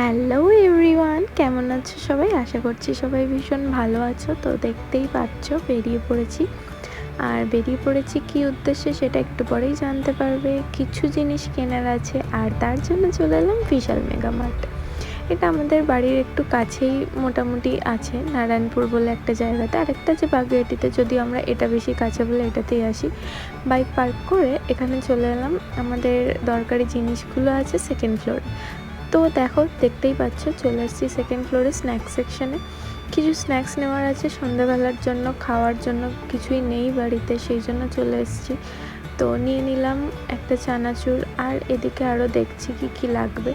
Hello everyone, কেমন আছো সবাই? আশা করছি সবাই ভীষণ ভালো আছো। তো দেখতেই পাচ্ছ, বেরিয়ে পড়েছি। আর বেরিয়ে পড়েছি কি উদ্দেশ্যে সেটা একটু পরেই জানতে পারবে। কিছু জিনিস কেনার আছে, আর তার জন্য চলে এলাম বিশাল মেগা মার্ট। এটা আমাদের বাড়ির একটু কাছেই মোটামুটি আছে, নারায়ণপুর বলে একটা জায়গাতে। আরেকটা যে বাগুইয়াটিতে যদিও আমরা এটা বেশি কাছে বলে এটাতেই আসি। বাইক পার্ক করে এখানে চলে এলাম। আমাদের দরকারি জিনিসগুলো আছে সেকেন্ড ফ্লোরে তো দেখো, দেখতেই পাচ্ছ, চলে এসেছি সেকেন্ড ফ্লোরে স্ন্যাক্স সেকশানে কিছু স্ন্যাক্স নেওয়ার আছে, সন্ধ্যাবেলার জন্য, খাওয়ার জন্য কিছুই নেই বাড়িতে, সেই জন্য চলে এসেছি। তো নিয়ে নিলাম একটা চানাচুর, আর এদিকে আরও দেখছি কি কি লাগবে।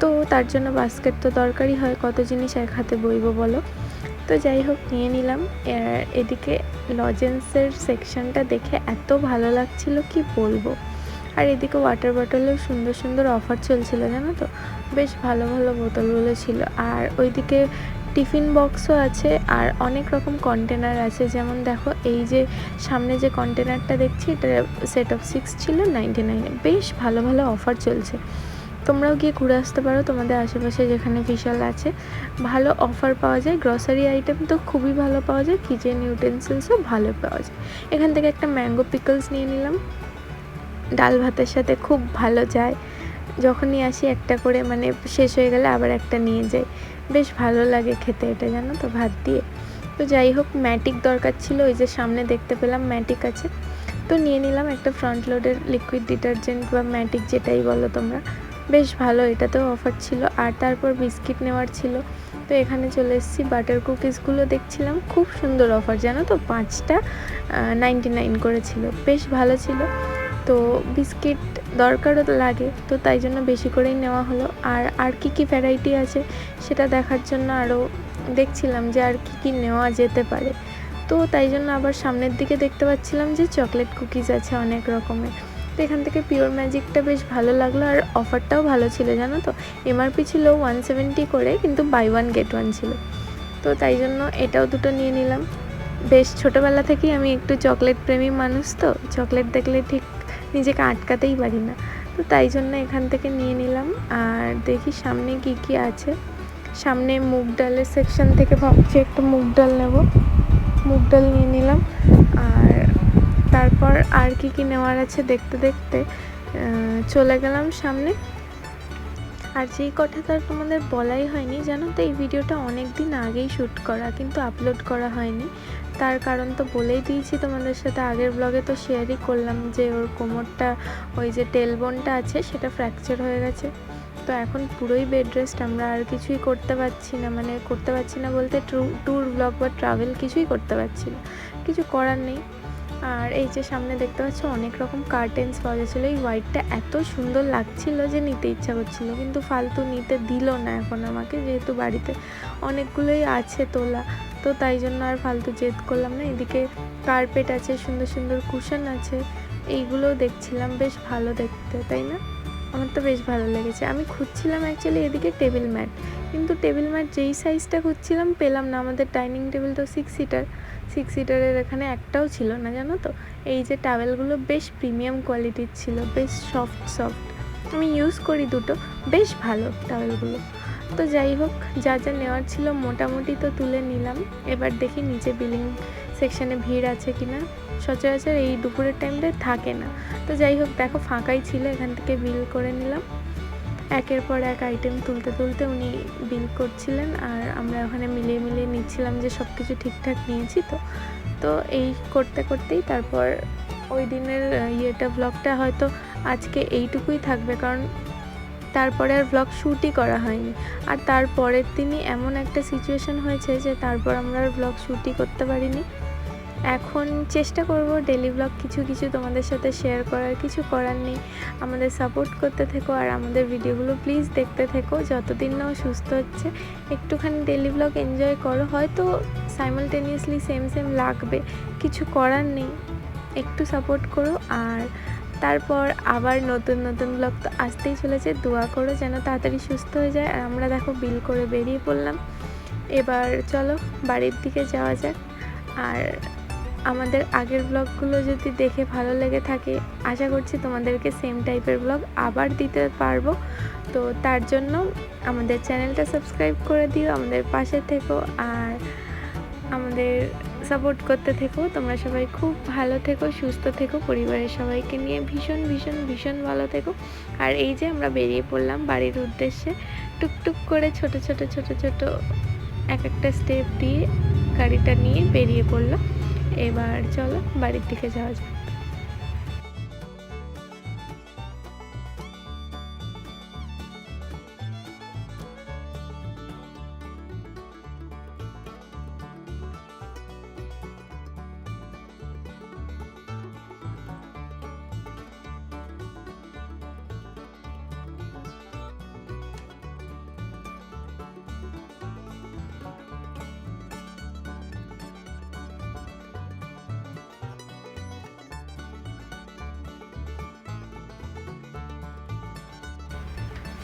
তো তার জন্য বাস্কেট তো দরকারই হয়, কত জিনিস এক হাতে বইব বলো? তো যাই হোক, নিয়ে নিলাম। এদিকে লজেন্সের সেকশনটা দেখে এত ভালো লাগছিল, কি বলব? আর এদিকে ওয়াটার বটলেও সুন্দর সুন্দর অফার চলছিল, জানো তো? বেশ ভালো ভালো বোতলগুলো ছিল। আর ওইদিকে টিফিন বক্সও আছে, আর অনেক রকম কন্টেনার আছে। যেমন দেখো, এই যে সামনে যে কন্টেনারটা দেখছি, এটা সেট অফ সিক্স ছিল নাইনটি নাইনে বেশ ভালো ভালো অফার চলছে। তোমরাও গিয়ে ঘুরে আসতে পারো তোমাদের আশেপাশে যেখানে বিশাল আছে। ভালো অফার পাওয়া যায়। গ্রসারি আইটেম তো খুবই ভালো পাওয়া যায়। কিচেন ইউটেন্সিলসও ভালো পাওয়া যায়। এখান থেকে একটা ম্যাঙ্গো পিকলস নিয়ে নিলাম। ডাল ভাতের সাথে খুব ভালো যায়। যখনই আসি একটা করে মানে শেষ হয়ে গেলে আবার একটা নিয়ে যাই। বেশ ভালো লাগে খেতে এটা জানো তো, ভাত দিয়ে। তো যাই হোক, ম্যাটিক দরকার ছিল, ওই যে সামনে দেখতে পেলাম ম্যাটিক আছে। তো নিয়ে নিলাম একটা ফ্রন্ট লোডের লিকুইড ডিটারজেন্ট বা ম্যাটিক যেটাই বলো তোমরা। বেশ ভালো, এটাতেও অফার ছিল। আর তারপর বিস্কিট নেওয়ার ছিল। তো এখানে চলে এসেছি বাটার কুকিজগুলো দেখছিলাম। খুব সুন্দর অফার জানো তো? পাঁচটা নাইনটি নাইন করেছিল। বেশ ভালো ছিল। তো বিস্কিট দরকারও লাগে, তো তাই জন্য বেশি করেই নেওয়া হলো। আর আর কী কী ভ্যারাইটি আছে সেটা দেখার জন্য আরও দেখছিলাম যে আর কী কী নেওয়া যেতে পারে। তো তাই জন্য আবার সামনের দিকে দেখতে পাচ্ছিলাম যে চকলেট কুকিজ আছে অনেক রকমের। তো এখান থেকে পিওর ম্যাজিকটা বেশ ভালো লাগল আর অফারটাও ভালো ছিল, জানো তো? এমআরপি ছিল ওয়ান সেভেন্টি করে, কিন্তু বাই ওয়ান গেট ওয়ান ছিল। তো তাই জন্য এটাও দুটো নিয়ে নিলাম। বেশ ছোটোবেলা থেকেই আমি একটু চকলেট প্রেমী মানুষ তো চকলেট দেখলে ঠিক নিজেকে আটকাতেই পারি না। তো তাই জন্য এখান থেকে নিয়ে নিলাম। আর দেখি সামনে কি কি আছে। সামনে মুগ ডালের সেকশন থেকে ভাবছি একটা মুগ ডাল নেব। মুগ ডাল নিয়ে নিলাম। আর তারপর আর কি কি নেওয়ার আছে দেখতে দেখতে চলে গেলাম সামনে। আর যেই কথাটা তোমাদের বলাই হয়নি, জানো তো এই ভিডিওটা অনেক দিন আগেই শ্যুট করা, কিন্তু আপলোড করা হয়নি। তার কারণ তো বলেই দিয়েছি তোমাদের সাথে, আগের ব্লগে তো শেয়ারই করলাম যে ওর কোমরটা, ওই যে টেলবোনটা আছে, সেটা ফ্র্যাকচার হয়ে গেছে। তো এখন পুরোই বেড রেস্ট আমরা আর কিছুই করতে পারছি না মানে করতে পারছি না বলতে ট্যুর ব্লগ বা ট্রাভেল কিছুই করতে পারছি না। কিছু করার নেই। আর এই যে সামনে দেখতে পাচ্ছ, অনেক রকম কার্টেন্স পাওয়া যাচ্ছিল। এই হোয়াইটটা এত সুন্দর লাগছিল যে নিতে ইচ্ছা করছিল, কিন্তু ফালতু নিতে দিল না এখন আমাকে, যেহেতু বাড়িতে অনেকগুলোই আছে তোলা। তো তাই জন্য আর ফালতু জেদ করলাম না। এদিকে কার্পেট আছে, সুন্দর সুন্দর কুশন আছে, এইগুলোও দেখছিলাম, বেশ ভালো দেখতে, তাই না? আমার তো বেশ ভালো লেগেছে। আমি খুঁজছিলাম অ্যাকচুয়ালি এদিকে টেবিল ম্যাট কিন্তু টেবিল ম্যাট যেই সাইজটা খুঁজছিলাম পেলাম না। আমাদের ডাইনিং টেবিল তো সিক্স সিটার সিক্স সিটারের এখানে একটাও ছিল না, জানো তো? এই যে টাওয়েলগুলো বেশ প্রিমিয়াম কোয়ালিটির ছিল, বেশ সফট সফট আমি ইউজ করি দুটো, বেশ ভালো টাওয়েলগুলো তো যাই হোক, যা যা নেওয়ার ছিল মোটামুটি তো তুলে নিলাম। এবার দেখি নিচে বিলিং সেকশানে ভিড় আছে কি না সচরাচর এই দুপুরের টাইমটায় থাকে না। তো যাই হোক, দেখো ফাঁকাই ছিল, এখান থেকে বিল করে নিলাম। একের পর এক আইটেম তুলতে তুলতে উনি বিল করছিলেন আর আমরা ওখানে মিলিয়ে মিলিয়ে নিচ্ছিলাম যে সব কিছু ঠিকঠাক নিয়েছি তো। তো এই করতে করতেই তারপর ওই দিনের ইয়েটা ব্লগটা হয়তো আজকে এইটুকুই থাকবে, কারণ তারপরে আর ব্লগ শ্যুটই করা হয়নি। আর তারপরের দিনই এমন একটা সিচুয়েশন হয়েছে যে তারপর আমরা আর ব্লগ শ্যুটই করতে পারিনি। এখন চেষ্টা করব ডেলি ব্লগ কিছু কিছু তোমাদের সাথে শেয়ার করার। কিছু করার নেই। আমাদের সাপোর্ট করতে থেকো আর আমাদের ভিডিওগুলো প্লিজ দেখতে থেকো। যতদিন না সুস্থ হচ্ছে, একটুখানি ডেলি ব্লগ এনজয় করো। হয়তো সাইমালটেনিয়াসলি সেম সেম লাগবে। কিছু করার নেই। একটু সাপোর্ট করো আর তারপর আবার নতুন নতুন ব্লগ তো আসতেই চলেছে। দোয়া করো যেন তাড়াতাড়ি সুস্থ হয়ে যায়। আর আমরা দেখো বিল করে বেরিয়ে পড়লাম। এবার চলো বাড়ির দিকে যাওয়া যাক। আর আমাদের আগের ব্লগগুলো যদি দেখে ভালো লেগে থাকে, আশা করছি তোমাদেরকে সেম টাইপের ব্লগ আবার দিতে পারব। তো তার জন্য আমাদের চ্যানেলটা সাবস্ক্রাইব করে দিও, আমাদের পাশে থেকো আর আমাদের সাপোর্ট করতে থেকো। তোমরা সবাই খুব ভালো থেকো, সুস্থ থেকো, পরিবারের সবাইকে নিয়ে ভীষণ ভীষণ ভীষণ ভালো থেকো। আর এই যে আমরা বেরিয়ে পড়লাম বাড়ির উদ্দেশ্যে, টুকটুক করে ছোট ছোট ছোট ছোট এক একটা স্টেপ দিয়ে গাড়িটা নিয়ে বেরিয়ে পড়লাম। এবার চলো বাড়ির দিকে যাওয়া যাক।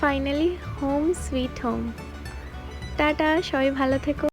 Finally home sweet home. Tata সবাই ভালো থেকো।